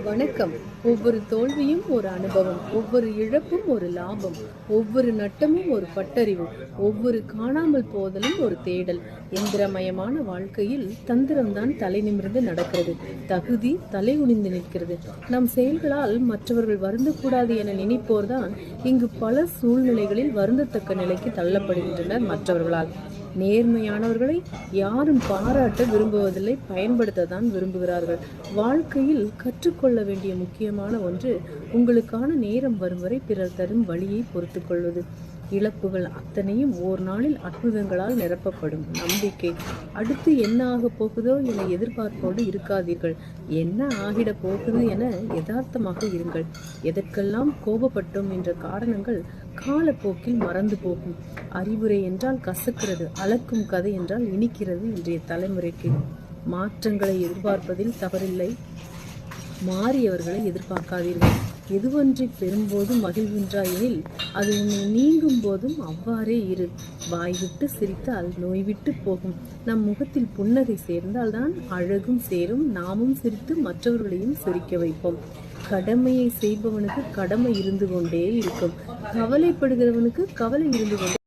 வணக்கம். ஒவ்வொரு தோல்வியும் ஒரு அனுபவம் ஒவ்வொரு இழப்பும் ஒரு லாபம் ஒவ்வொரு நட்டமும் ஒரு பட்டறிவு ஒவ்வொரு காணாமல் போதலும் ஒரு தேடல். எந்திரமயமான வாழ்க்கையில் தந்திரம்தான் தலை நிமிர்ந்து நடக்கிறது தகுதி தலை குனிந்து நிற்கிறது. நம் செயல்களால் மற்றவர்கள் வருந்தக்கூடாது என நினைப்போர்தான் இங்கு பல சூழ்நிலைகளில் வருந்தத்தக்க நிலைக்கு தள்ளப்படுகின்றனர் மற்றவர்களால். நேர்மையானவர்களை யாரும் பாராட்ட விரும்புவதில்லை பயன்படுத்த தான் விரும்புகிறார்கள். வாழ்க்கையில் கற்றுக்கொள்ள வேண்டிய முக்கியமான ஒன்று உங்களுக்கான நேரம் வரும் வரை பிறர் தரும் வழியை பொறுத்துக்கொள்வது இழப்புகள் அத்தனையும் ஓர் நாளில் அற்புதங்களால் நிரப்பப்படும். நம்பிக்கை. அடுத்து என்ன ஆகப் போகுதோ என எதிர்பார்ப்போடு இருக்காதீர்கள். என்ன ஆகிட போகுது என யதார்த்தமாக இருங்கள். எதற்கெல்லாம் கோபப்பட்டோம் என்ற காரணங்கள் காலப்போக்கில் மறந்து போகும். அறிவுரை என்றால் கசக்கிறது அளக்கும் கதை என்றால் இனிக்கிறது இன்றைய தலைமுறைக்கு. மாற்றங்களை எதிர்பார்ப்பதில் தவறில்லை. மாறியவர்களை எதிர்பார்க்காதீர்கள். எதுவொன்றை பெறும்போது மகிழ்கின்றாய் எனில் அது உன்னை நீங்கும் போதும் அவ்வாறே இரு. வாய் விட்டு சிரித்தால் நோய்விட்டு போகும். நம் முகத்தில் புன்னகை சேர்ந்தால் தான் அழகும் சேரும். நாமும் சிரித்து மற்றவர்களையும் சிரிக்க வைப்போம். கடமையை செய்பவனுக்கு கடமை இருந்து கொண்டே இருக்கும். கவலைப்படுகிறவனுக்கு கவலை இருந்து கொண்டே